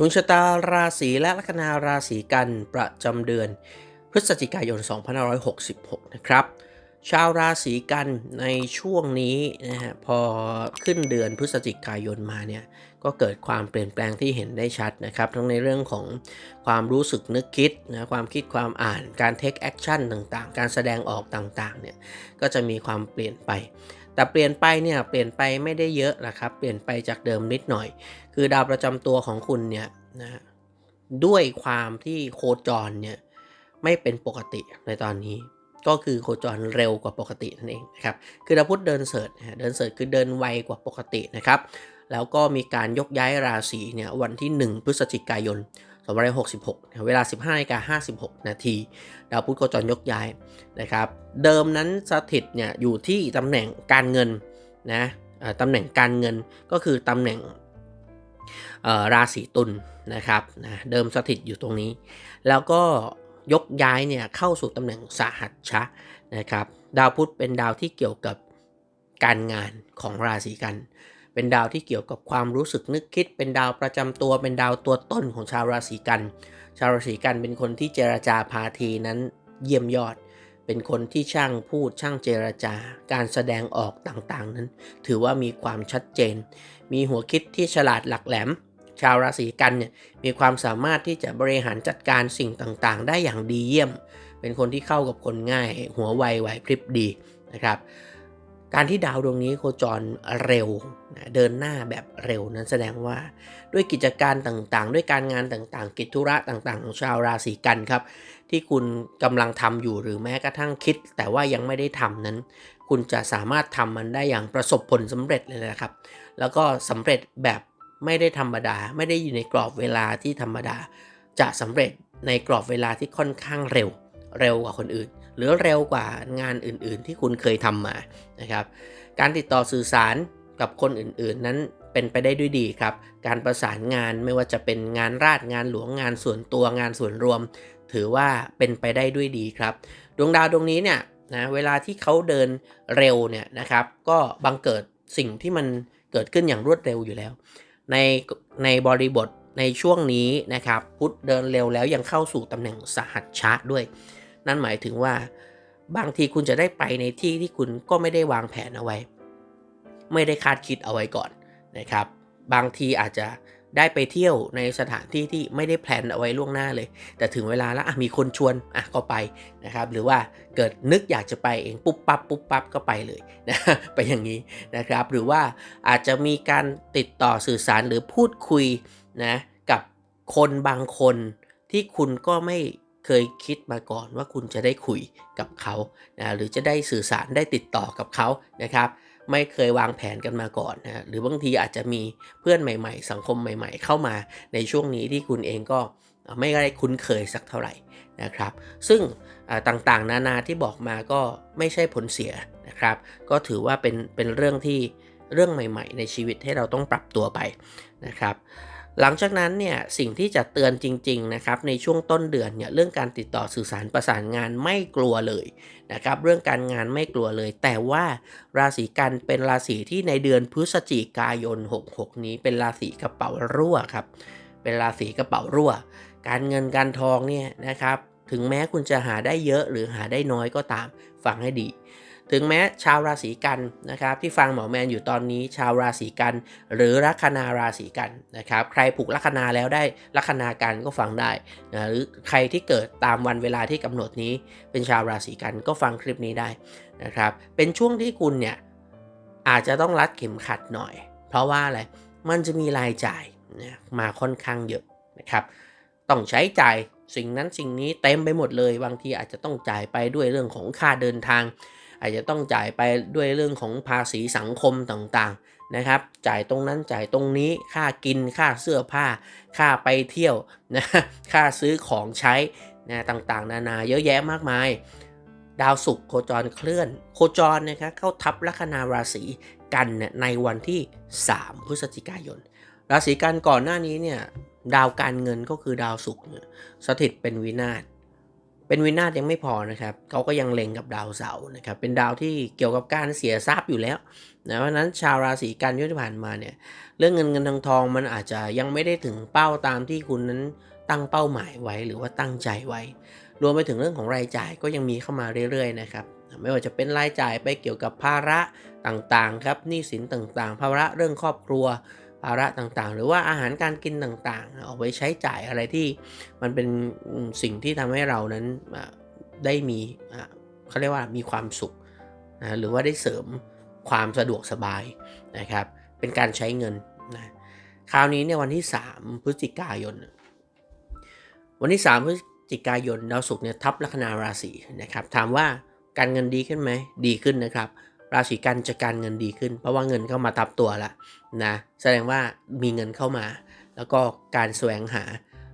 ดวงชะตาราศีและลัคนาราศีกันประจำเดือน พฤศจิกายน 2566 นะครับ ชาวราศีกันในช่วงนี้นะฮะพอขึ้นเดือนพฤศจิกายนมาเนี่ยก็เกิดความเปลี่ยนแปลงที่เห็นได้ชัดนะครับ ทั้งในเรื่องของความรู้สึกนึกคิดนะความคิดความอ่านการเทคแอคชั่นต่างๆ การแสดงออกต่างๆเนี่ยก็จะมีความเปลี่ยนไป แต่เปลี่ยนไปเนี่ยเปลี่ยนไปไม่ได้เยอะนะครับ เปลี่ยนไปจากเดิมนิดหน่อย คือดาวประจำตัวของคุณเนี่ยนะด้วยความที่โคจรเนี่ยไม่เป็นปกติในตอนนี้ ก็คือโคจรเร็วกว่าปกตินั่นเองนะครับคือดาวพุธเดินเสิร์ชนะฮะเดินเสิร์ชคือเดินไวกว่าปกตินะครับแล้วก็มีการยกย้ายราศีเนี่ยวันที่ 1 พฤศจิกายน 2566นะเวลา 15นาฬิกา56 นาที ดาวพุธโคจรยกย้ายนะครับ เดิมนั้นสถิตเนี่ยอยู่ที่ตำแหน่งการเงินนะตำแหน่งการเงินก็คือตำแหน่งราศีตุลนะครับนะเดิมสถิตอยู่ตรงนี้ แล้วก็ยกย้ายเนี่ยเข้าสู่ตำแหน่งสหัชชะนะครับ ดาวพุธเป็นดาวที่เกี่ยวกับการงานของราศีกัน เป็นดาวที่เกี่ยวกับความรู้สึกนึกคิด เป็นดาวประจำตัว เป็นดาวตัวต้นของชาวราศีกัน ชาวราศีกันเป็นคนที่เจรจาพาทีนั้นเยี่ยมยอด เป็นคนที่ช่างพูดช่างเจรจา การแสดงออกต่างๆนั้น ถือว่ามีความชัดเจน มีหัวคิดที่ฉลาดหลักแหลม ชาวราศีกันเนี่ยมีความสามารถที่จะบริหารจัดการสิ่งต่างๆ ได้อย่างดีเยี่ยม เป็นคนที่เข้ากับคนง่าย หัวไวไหวพริบดีนะครับ การที่ดาวดวงนี้โคจรเร็วนะเดินหน้าแบบเร็วนั้นแสดงว่า ด้วยกิจการต่างๆ ด้วยการงานต่างๆ กิจธุระต่างๆ ของชาวราศีกันครับ ที่คุณกำลังทำอยู่หรือแม้กระทั่งคิด แต่ว่ายังไม่ได้ทำนั้น คุณจะสามารถทำมันได้อย่างประสบผลสำเร็จเลยนะครับ แล้วก็สำเร็จแบบไม่ได้ธรรมดา ไม่ได้อยู่ในกรอบเวลาที่ธรรมดา จะสำเร็จในกรอบเวลาที่ค่อนข้างเร็ว เร็วกว่าคนอื่น หรือเร็วกว่างานอื่นๆ ที่คุณเคยทำมานะครับ การติดต่อสื่อสารกับคนอื่นๆ นั้นเป็นไปได้ด้วยดีครับ การประสานงานไม่ว่าจะเป็นงานราชงานหลวงงานส่วนตัวงานส่วนรวม ถือว่าเป็นไปได้ด้วยดีครับ ดวงดาวดวงนี้เนี่ยนะเวลาที่เขาเดินเร็วเนี่ยนะครับ ก็บังเกิดสิ่งที่มันเกิดขึ้นอย่างรวดเร็วอยู่แล้ว ในในบริบทในช่วงนี้นะครับ พุธเดินเร็วแล้วยังเข้าสู่ตำแหน่งสหัชชะด้วย นั่นหมายถึงว่า บางทีคุณจะได้ไปในที่ที่คุณก็ไม่ได้วางแผนเอาไว้ ไม่ได้คาดคิดเอาไว้ก่อนนะครับ บางทีอาจจะได้ไปเที่ยวในสถานที่ที่ไม่ได้แพลนเอาไว้ล่วงหน้าเลย แต่ถึงเวลาแล้วมีคนชวนอะก็ไปนะครับ หรือว่าเกิดนึกอยากจะไปเองปุ๊บปั๊บปุ๊บปั๊บก็ไปเลยนะไปอย่างนี้นะครับ หรือว่าอาจจะมีการติดต่อสื่อสารหรือพูดคุยนะกับคนบางคนที่คุณก็ไม่ เคยคิดมาก่อนว่าคุณจะได้คุยกับเขานะหรือจะได้สื่อสารได้ติดต่อกับเขานะครับไม่เคยวางแผนกันมาก่อนนะหรือบางทีอาจจะมีเพื่อนใหม่ ๆ สังคมใหม่ ๆ เข้ามาในช่วงนี้ที่คุณเองก็ไม่ได้คุ้นเคยสักเท่าไหร่นะครับ ซึ่งต่างๆ นานาที่บอกมาก็ไม่ใช่ผลเสียนะครับ ก็ถือว่าเป็นเป็นเรื่องที่เรื่องใหม่ ๆ ในชีวิตให้เราต้องปรับตัวไปนะครับ หลังจากนั้นเนี่ยสิ่งที่จะเตือนจริงๆนะครับในช่วงต้นเดือนเนี่ยเรื่องการติดต่อสื่อสารประสานงานไม่กลัวเลยนะครับเรื่องการงานไม่กลัวเลย แต่ว่าราศีกันเป็นราศีที่ในเดือนพฤศจิกายน 66 นี้เป็นราศีกระเป๋ารั่วครับเป็นราศีกระเป๋ารั่ว การเงินการทองเนี่ยนะครับถึงแม้คุณจะหาได้เยอะหรือหาได้น้อยก็ตามฟังให้ดี ถึงแม้ชาวราศีกันนะครับที่ฟังหมอแมนอยู่ตอนนี้ชาวราศีกัน หรือลัคนาราศีกันนะครับใครผูกลัคนาแล้วได้ลัคนากันก็ฟังได้นะหรือใครที่เกิดตามวันเวลาที่กำหนดนี้ เป็นชาวราศีกันก็ฟังคลิปนี้ได้นะครับเป็นช่วงที่คุณเนี่ยอาจจะต้องรัดเข็มขัดหน่อย เพราะว่าอะไรมันจะมีรายจ่ายนะมาค่อนข้างเยอะนะครับต้องใช้จ่ายสิ่งนั้นสิ่งนี้เต็มไปหมดเลย บางทีอาจจะต้องจ่ายไปด้วยเรื่องของค่าเดินทาง อาจจะต้องจ่ายไปด้วยเรื่องของภาษีสังคมต่างๆนะครับ จ่ายตรงนั้นจ่ายตรงนี้ค่ากินค่าเสื้อผ้า ค่าไปเที่ยวนะค่าซื้อของใช้นะต่างๆ นานาเยอะแยะมากมาย ดาวศุกร์โคจรเคลื่อน โคจรนะครับเข้าทับลัคนาราศีกันเนี่ยในวันที่ 3 พฤศจิกายน ราศีกันก่อนหน้านี้เนี่ยดาวการเงินก็คือดาวศุกร์เนี่ยสถิตเป็นวินาศ เป็นวินาศยังไม่พอนะครับเขาก็ยังเล็งกับดาวเสาร์นะครับ เป็นดาวที่เกี่ยวกับการเสียทรัพย์อยู่แล้วนะเพราะนั้นชาวราศีกันที่ผ่านมาเนี่ย เรื่องเงินเงินทองทองมันอาจจะยังไม่ได้ถึงเป้าตามที่คุณนั้นตั้งเป้าหมายไว้หรือว่าตั้งใจไว้ รวมไปถึงเรื่องของรายจ่ายก็ยังมีเข้ามาเรื่อยๆนะครับ ไม่ว่าจะเป็นรายจ่ายไปเกี่ยวกับภาระต่างๆครับหนี้สินต่างๆ ภาระเรื่องครอบครัว ภาระต่างๆ หรือว่าอาหารการกินต่างๆ เอาไว้ใช้จ่ายอะไรที่มันเป็นสิ่งที่ทำให้เรานั้นได้มีเขาเรียกว่ามีความสุขนะหรือว่าได้เสริมความสะดวกสบายนะครับ เป็นการใช้เงินนะคราวนี้เนี่ยวันที่ 3 พฤศจิกายน วันที่ 3 พฤศจิกายนดาวศุกร์เนี่ยทับลัคนาราศีนะครับ ถามว่าการเงินดีขึ้นไหมดีขึ้นนะครับ ราศีกันจะการเงินดีขึ้น เพราะว่าเงินเข้ามาทับตัวแล้วนะแสดงว่ามีเงินเข้ามา แล้วก็การแสวงหา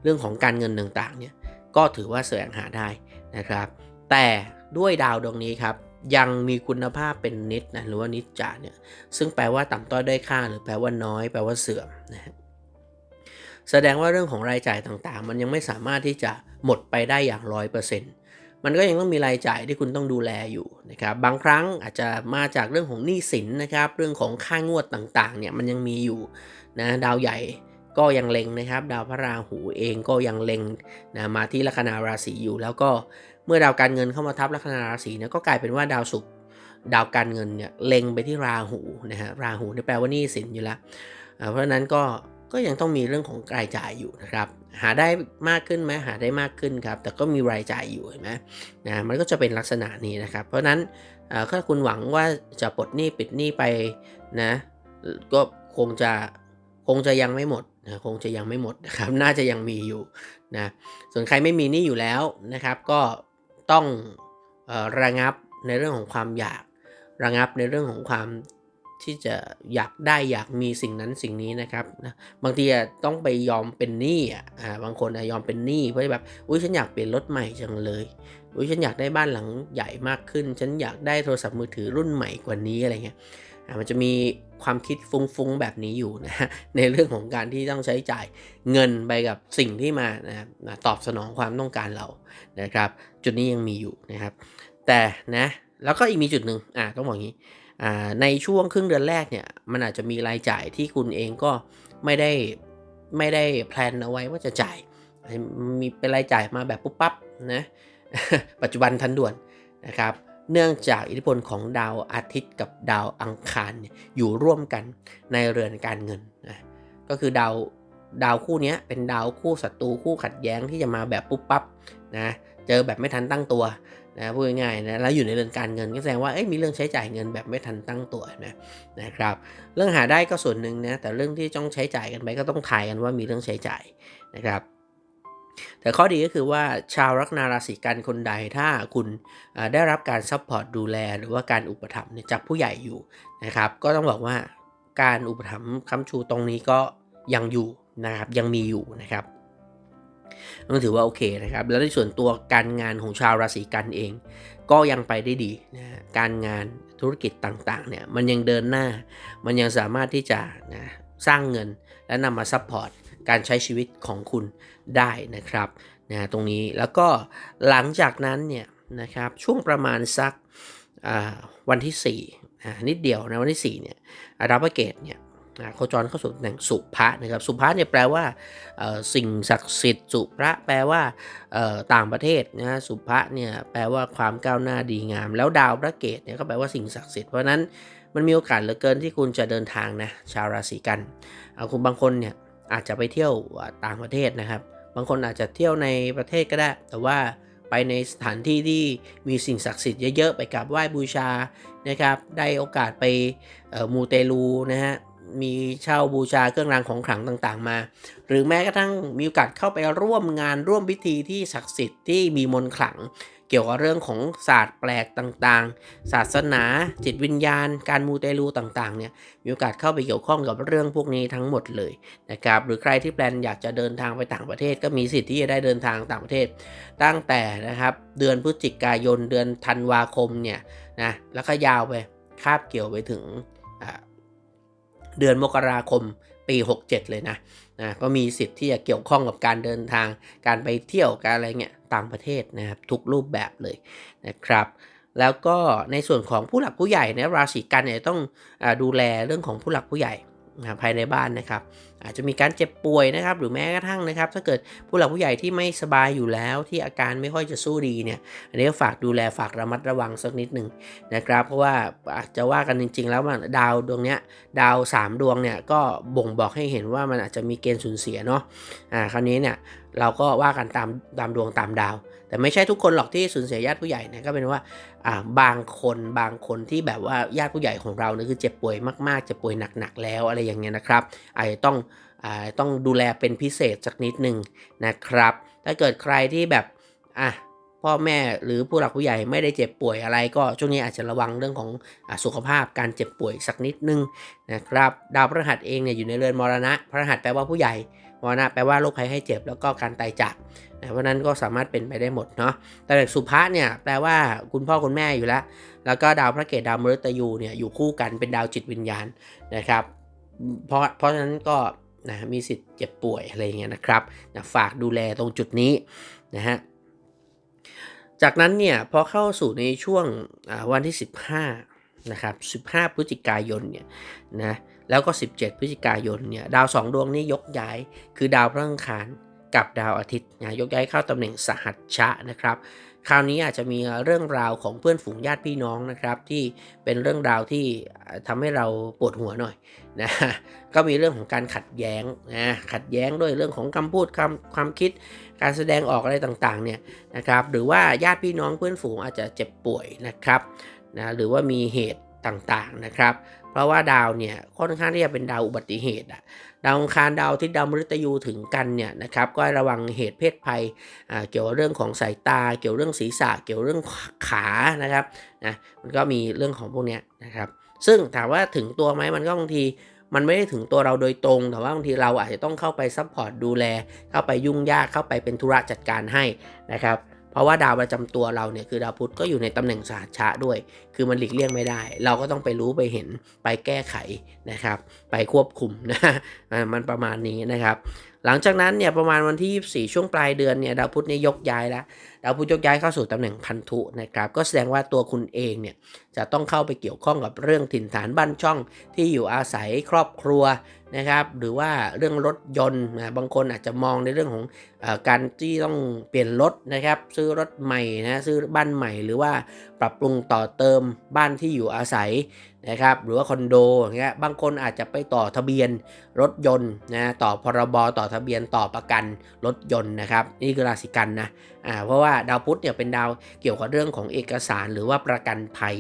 เรื่องของการเงินต่างๆเนี่ยก็ถือว่าแสวงหาได้นะครับ แต่ด้วยดาวดวงนี้ครับยังมีคุณภาพเป็นนิดนะหรือว่านิจจาเนี่ยซึ่งแปลว่าต่ำต้อยได้ค่า หรือแปลว่าน้อย แปลว่าเสื่อมนะแสดงว่าเรื่องของรายจ่ายต่างๆ มันยังไม่สามารถที่จะหมดไปได้อย่างร้อยเปอร์เซ็นต์ มันก็ยังต้องมีรายจ่ายที่คุณต้องดูแลอยู่นะครับบางครั้งอาจจะมาจากเรื่องของหนี้สินนะครับเรื่องของค่างวดต่างๆเนี่ยมันยังมีอยู่นะดาวใหญ่ก็ยังเล็งนะครับ ดาวพระราหูเองก็ยังเล็งนะมาที่ลัคนาราศีอยู่แล้วก็เมื่อดาวการเงินเข้ามาทับลัคนาราศีเนี่ยก็กลายเป็นว่าดาวศุกร์ดาวการเงินเนี่ยเล็งไปที่ราหูนะฮะราหูนี่แปลว่านี่สินอยู่แล้ว เพราะฉะนั้นก็ก็ยังต้องมีเรื่องของรายจ่ายอยู่นะครับ หาได้มากขึ้นไหมหาได้มากขึ้นครับ แต่ก็มีรายจ่ายอยู่เห็นไหมนะมันก็จะเป็นลักษณะนี้นะครับ เพราะนั้นถ้าคุณหวังว่าจะปลดหนี้ปิดหนี้ไปนะก็คงจะคงจะยังไม่หมดนะคงจะยังไม่หมดนะครับน่าจะยังมีอยู่นะส่วนใครไม่มีหนี้อยู่แล้วนะครับ ก็ต้องอระงับในเรื่องของความอยากระงับในเรื่องของความ ที่จะอยากได้อยากมีสิ่งนั้นสิ่งนี้นะครับนะบางทีต้องไปยอมเป็นหนี้อะบางคนยอมเป็นหนี้เพราะแบบอุ้ยฉันอยากเปลี่ยนรถใหม่จังเลยอุ้ยฉันอยากได้บ้านหลังใหญ่มากขึ้น ฉันอยากได้โทรศัพท์มือถือรุ่นใหม่กว่านี้อะไรเงี้ยมันจะมีความคิดฟุ้งๆแบบนี้อยู่นะในเรื่องของการที่ต้องใช้จ่ายเงินไปกับสิ่งที่มานะตอบสนองความต้องการเรานะครับ จุดนี้ยังมีอยู่นะครับ แต่นะแล้วก็อีกมีจุดหนึ่งอ่าต้องบอกงี้ ในช่วงครึ่งเดือนแรกเนี่ยมันอาจจะมีรายจ่ายที่คุณเองก็ไม่ได้ไม่ได้แพลนเอาไว้ว่าจะจ่าย มีเป็นรายจ่ายมาแบบปุ๊บปั๊บนะปัจจุบันทันด่วนนะครับ เนื่องจากอิทธิพลของดาวอาทิตย์กับดาวอังคารอยู่ร่วมกันในเรือนการเงินนะก็คือดาวดาวคู่นี้เป็นดาวคู่ศัตรูคู่ขัดแย้งที่จะมาแบบปุ๊บปั๊บนะเจอแบบไม่ทันตั้งตัว นะพูดง่ายๆนะแล้วอยู่ในเรื่อนการเงินก็แสดงว่าเอ้ยมีเรื่องใช้จ่ายเงินแบบไม่ทันตั้งตัวนะนะครับ เรื่องหาได้ก็ส่วนหนึ่งนะแต่เรื่องที่ต้องใช้จ่ายกันไปก็ต้องทายกันว่ามีเรื่องใช้จ่ายนะครับ แต่ข้อดีก็คือว่าชาวลัคนาราศีกันคนใดถ้าคุณได้รับการซัพพอร์ตดูแล หรือว่าการอุปถัมภ์จากผู้ใหญ่อยู่นะครับ ก็ต้องบอกว่าการอุปถัมภ์คำชูตรงนี้ก็ยังอยู่นะครับยังมีอยู่นะครับ ต้องถือว่าโอเคนะครับ แล้วในส่วนตัวการงานของชาวราศีกันเอง ก็ยังไปได้ดีนะการงานธุรกิจต่างๆเนี่ยมันยังเดินหน้า มันยังสามารถที่จะนะสร้างเงินและนำมาซัพพอร์ตการใช้ชีวิตของคุณได้นะครับนะตรงนี้แล้วก็หลังจากนั้นเนี่ยนะครับช่วงประมาณสักวันที่4นิดเดียวนะวันที่4เนี่ยรับเกตเนี่ย โคจรเข้าสู่ตำแหน่งสุภะนะครับสุภะเนี่ยแปลว่าสิ่งศักดิ์สิทธิ์สุภะแปลว่าต่างประเทศนะสุภะเนี่ยแปลว่าความก้าวหน้าดีงาม แล้วดาวพระเกตเนี่ยก็แปลว่าสิ่งศักดิ์สิทธิ์เพราะนั้นมันมีโอกาสเหลือเกินที่คุณจะเดินทางนะชาวราศีกันคุณบางคนเนี่ยอาจจะไปเที่ยวต่างประเทศนะครับ บางคนอาจจะเที่ยวในประเทศก็ได้ แต่ว่าไปในสถานที่ที่มีสิ่งศักดิ์สิทธิ์เยอะๆไปกราบไหว้บูชานะครับได้โอกาสไปมูเตลูนะฮะ มีเช่าบูชาเครื่องรางของขลังต่างๆมา หรือแม้กระทั่งมีโอกาสเข้าไปร่วมงานร่วมพิธีที่ศักดิ์สิทธิ์ที่มีมนต์ขลัง เกี่ยวกับเรื่องของศาสตร์แปลกต่างๆ ศาสนา จิตวิญญาณ การมูเตลูต่างๆเนี่ยมีโอกาสเข้าไปเกี่ยวข้องกับเรื่องพวกนี้ทั้งหมดเลยนะครับหรือใครที่แปลนอยากจะเดินทางไปต่างประเทศ ก็มีสิทธิ์ที่จะได้เดินทางต่างประเทศ ตั้งแต่นะครับเดือนพฤศจิกายนเดือนธันวาคมเนี่ยนะแล้วก็ยาวไปคาบเกี่ยวไปถึง เดือนมกราคมปี 67 เลยนะนะก็มีสิทธิ์ที่จะเกี่ยวข้องกับการเดินทาง การไปเที่ยวการอะไรเงี้ยต่างประเทศนะครับทุกรูปแบบเลยนะครับแล้วก็ในส่วนของผู้หลักผู้ใหญ่นะราศีกันเนี่ยต้องอดูแลเรื่องของผู้หลักผู้ใหญ่ ภายในบ้านนะครับ อาจจะมีการเจ็บป่วยนะครับ หรือแม้กระทั่งนะครับ ถ้าเกิดผู้หลักผู้ใหญ่ที่ไม่สบายอยู่แล้วที่อาการไม่ค่อยจะสู้ดีเนี่ยอันนี้ก็ฝากดูแลฝากระมัดระวังสักนิดหนึ่งนะครับ เพราะว่าอาจจะว่ากันจริง ๆ แล้วมันดาวดวงเนี้ยดาว 3 ดวงเนี่ยก็บ่งบอกให้เห็นว่ามันอาจจะมีเกณฑ์สูญเสียเนาะอ่าคราวนี้เนี่ยเราก็ว่ากันตามตามดวงตามดาว แต่ไม่ใช่ทุกคนหรอกที่สูญเสียญาติผู้ใหญ่นะก็เป็นว่าอ่าบางคนบางคนที่แบบว่าญาติผู้ใหญ่ของเราเนี่ยคือเจ็บป่วยมากๆเจ็บป่วยหนักๆแล้วอะไรอย่างเงี้ยนะครับอาจจะต้องอ่าต้องดูแลเป็นพิเศษสักนิดหนึ่งนะครับ ถ้าเกิดใครที่แบบอะพ่อแม่หรือผู้หลักผู้ใหญ่ไม่ได้เจ็บป่วยอะไร ก็ช่วงนี้อาจจะระวังเรื่องของอสุขภาพการเจ็บป่วยสักนิดนึงนะครับดาวพฤหัสเองเนี่ยอยู่ในเรือนมรณะพฤหัสแปลว่าผู้ใหญ่มรณะแปลว่าโรคภัยไข้เจ็บแล้วก็การตายจาก เพราะนั้นก็สามารถเป็นไปได้หมดเนาะแต่สุภาเนี่ยแปลว่าคุณพ่อคุณแม่อยู่แล้ว แล้วก็ดาวพระเกตดาวมฤตยูเนี่ยอยู่คู่กันเป็นดาวจิตวิญญาณนะครับ เพราะเพราะฉะนั้นก็นะมีสิทธิ์เจ็บป่วยอะไรเงี้ยนะครับนะฝากดูแลตรงจุดนี้นะฮะจากนั้นเนี่ยพอเข้าสู่ในช่วงวันที่ 15นะครับ15 พฤศจิกายนเนี่ยนะแล้วก็ 17 พฤศจิกายนเนี่ยดาว 2 ดวงนี้ยกย้าย คือดาวพฤหัสคาร กับดาวอาทิตย์นะยกย้ายเข้าตำแหน่งสหัชชะนะครับ คราวนี้อาจจะมีเรื่องราวของเพื่อนฝูงญาติพี่น้องนะครับ ที่เป็นเรื่องราวที่ทำให้เราปวดหัวหน่อยนะก็มีเรื่องของการขัดแย้งนะขัดแย้งด้วยเรื่องของคำพูดคำความคิด การแสดงออกอะไรต่างๆเนี่ยนะครับ หรือว่าญาติพี่น้องเพื่อนฝูงอาจจะเจ็บป่วยนะครับนะหรือว่ามีเหตุต่างๆนะครับ เพราะว่าดาวเนี่ยค่อนข้างที่จะเป็นดาวอุบัติเหตุอะ ดาวอังคารดาวอาที่ดาวมฤตยูถึงกันเนี่ยนะครับก็ระวังเหตุเพศภัยเกี่ยวกับเรื่องของสายตา เกี่ยวเรื่องศีรษะ เกี่ยวเรื่องขานะครับนะมันก็มีเรื่องของพวกนี้นะครับ ซึ่งถามว่าถึงตัวไหมมันก็บางทีมันไม่ได้ถึงตัวเราโดยตรง แต่ว่าบางทีเราอาจจะต้องเข้าไปซัพพอร์ตดูแล เข้าไปยุ่งยากเข้าไปเป็นธุระจัดการให้นะครับ เพราะว่าดาวประจำตัวเราเนี่ยคือดาวพุธก็อยู่ในตำแหน่งสหัชชะด้วย คือมันหลีกเลี่ยงไม่ได้ เราก็ต้องไปรู้ไปเห็นไปแก้ไขนะครับ ไปควบคุมนะมันประมาณนี้นะครับ หลังจากนั้นเนี่ยประมาณวันที่ 24 ช่วงปลายเดือนเนี่ยดาวพุธเนี่ยยกย้ายแล้ว ดาวพุธยกย้ายเข้าสู่ตำแหน่งพันธุนะครับก็แสดงว่าตัวคุณเองเนี่ยจะต้องเข้าไปเกี่ยวข้องกับเรื่องถิ่นฐานบ้านช่องที่อยู่อาศัยครอบครัวนะครับหรือว่าเรื่องรถยนต์นะบางคนอาจจะมองในเรื่องของอการที่ต้องเปลี่ยนรถนะครับซื้อรถใหม่นะซื้อบ้านใหม่ หรือว่าปรับปรุงต่อเติมบ้านที่อยู่อาศัย นะครับหรือว่าคอนโดอย่างเงี้ยบางคนอาจจะไปต่อทะเบียนรถยนต์นะต่อพรบต่อทะเบียนต่อประกันรถยนต์นะครับนี่คือราศีกันนะอ่าเพราะว่าดาวพุธเนี่ยเป็นดาวเกี่ยวกับเรื่องของเอกสารหรือว่าประกันภัย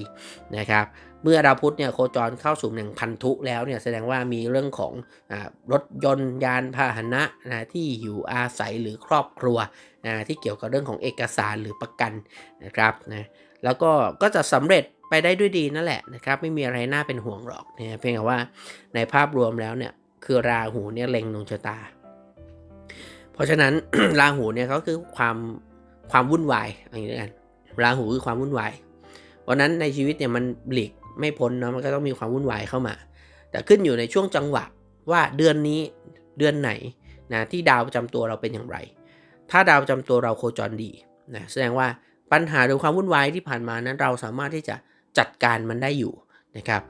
นะครับเมื่อดาวพุธเนี่ยโคจรเข้าสู่หนึ่งพันธุแล้วเนี่ยแสดงว่ามีเรื่องของอรถยนต์ยานพาหนะนะที่อยู่อาศัยหรือครอบครัวนะที่เกี่ยวกับเรื่องของเอกสารหรือประกันนะครับนะแล้วก็ก็จะสำเร็จ ไปได้ด้วยดีนั่นแหละนะครับ ไม่มีอะไรน่าเป็นห่วงหรอกเนี่ยเพียงแต่ว่าในภาพรวมแล้วเนี่ยคือราหูเนี่ยเล็งดวงชะตา เพราะฉะนั้น ราหูเนี่ยเขาคือความความวุ่นวายอย่างนี้กันราหูคือความวุ่นวายเพราะนั้นในชีวิตเนี่ยมันหลีกไม่พ้นเนาะมันก็ต้องมีความวุ่นวายเข้ามา แต่ขึ้นอยู่ในช่วงจังหวะว่าเดือนนี้เดือนไหนนะที่ดาวประจำตัวเราเป็นอย่างไร ถ้าดาวประจำตัวเราโคจรดีนะแสดงว่าปัญหาหรือความวุ่นวายที่ผ่านมานั้นเราสามารถที่จะ จัดการมันได้อยู่นะครับ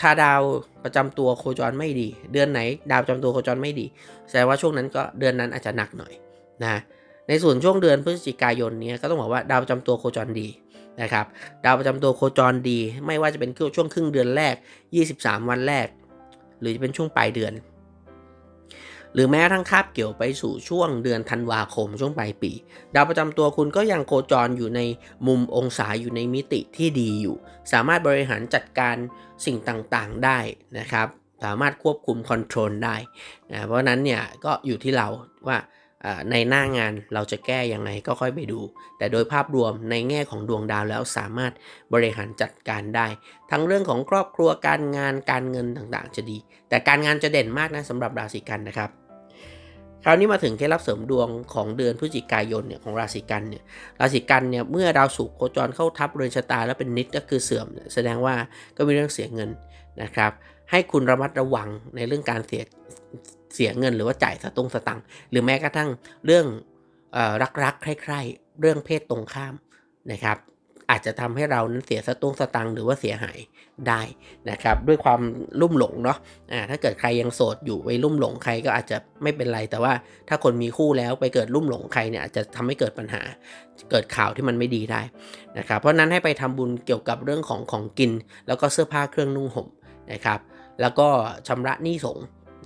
ถ้าดาวประจำตัวโคจรไม่ดี เดือนไหนดาวประจำตัวโคจรไม่ดี แสดงว่าช่วงนั้นก็เดือนนั้นอาจจะหนักหน่อยนะ ในส่วนช่วงเดือนพฤศจิกายนนี้ก็ต้องบอกว่าดาวประจำตัวโคจรดีนะครับ ดาวประจำตัวโคจรดี ไม่ว่าจะเป็นช่วงครึ่งเดือนแรก 23 วันแรก หรือจะเป็นช่วงปลายเดือน หรือแม้ทั้งคาบเกี่ยวไปสู่ช่วงเดือนธันวาคมช่วงปลายปี ดาวประจำตัวคุณก็ยังโคจรอยู่ในมุมองศาอยู่ในมิติที่ดีอยู่ สามารถบริหารจัดการสิ่งต่างๆได้นะครับ สามารถควบคุมคอนโทรลได้นะเพราะนั้นเนี่ยก็อยู่ที่เราว่า ในหน้างานเราจะแก้ยังไงก็ค่อยไปดู แต่โดยภาพรวมในแง่ของดวงดาวแล้วสามารถบริหารจัดการได้ ทั้งเรื่องของครอบครัวการงานการเงินต่างๆ จะดี แต่การงานจะเด่นมากนะสำหรับราศีกันนะครับ คราวนี้มาถึงเคล็ดลับเสริมดวงของเดือนพฤศจิกายนเนี่ยของราศีกันเนี่ยราศีกันเนี่ยเมื่อดาวศุกร์โคจรเข้าทับเรือนชะตาแล้วเป็นนิดก็คือเสื่อม แสดงว่าก็มีเรื่องเสียเงินนะครับให้คุณระมัดระวังในเรื่องการเสีย เสียเงินหรือว่าจ่ายสตุ้งสตังหรือแม้กระทั่งเรื่องรักๆใคร่ๆเรื่องเพศตรงข้ามนะครับ อาจจะทำให้เรานั้นเสียสตุ้งสตังหรือว่าเสียหายได้นะครับ ด้วยความลุ่มหลงเนาะอ่าถ้าเกิดใครยังโสดอยู่ไปลุ่มหลงใครก็อาจจะไม่เป็นไร แต่ว่าถ้าคนมีคู่แล้วไปเกิดลุ่มหลงใครเนี่ยอาจจะทำให้เกิดปัญหาเกิดข่าวที่มันไม่ดีได้นะครับ เพราะนั้นให้ไปทำบุญเกี่ยวกับเรื่องของของกิน แล้วก็เสื้อผ้าเครื่องนุ่งห่มนะครับ แล้วก็ชำระหนี้สง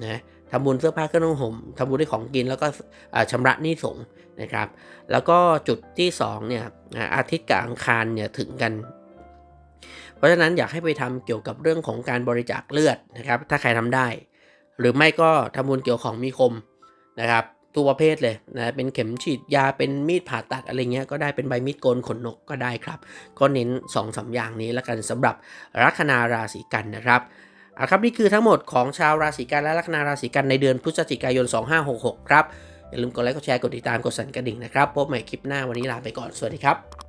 นะ ทำบุญเสื้อผ้าเครื่องนุ่งห่มทำบุญด้วยของกินแล้วก็อ่าชำระหนี้สงนะครับ แล้วก็จุดที่2เนี่ยอาทิตย์กับอังคารเนี่ยถึงกัน เพราะฉะนั้นอยากให้ไปทำเกี่ยวกับเรื่องของการบริจาคเลือดนะครับ ถ้าใครทำได้ หรือไม่ก็ทำบุญเกี่ยวของมีคมนะครับทุกประเภทเลยนะเป็นเข็มฉีดยาเป็นมีดผ่าตัดอะไรเงี้ยก็ได้เป็นใบมีดโกนขนนกก็ได้ครับ ก็เน้น2อสาอย่างนี้แล้วกันสำหรับลัคนาราศีกันนะครับ อาครับนี่คือทั้งหมดของชาวราศีกันและลัคนาราศีกันในเดือนพฤศจิกายน 2566 ครับ อย่าลืมกดไลค์กดแชร์กดติดตามกดสั่นกระดิ่งนะครับพบใหม่คลิปหน้าวันนี้ลาไปก่อนสวัสดีครับ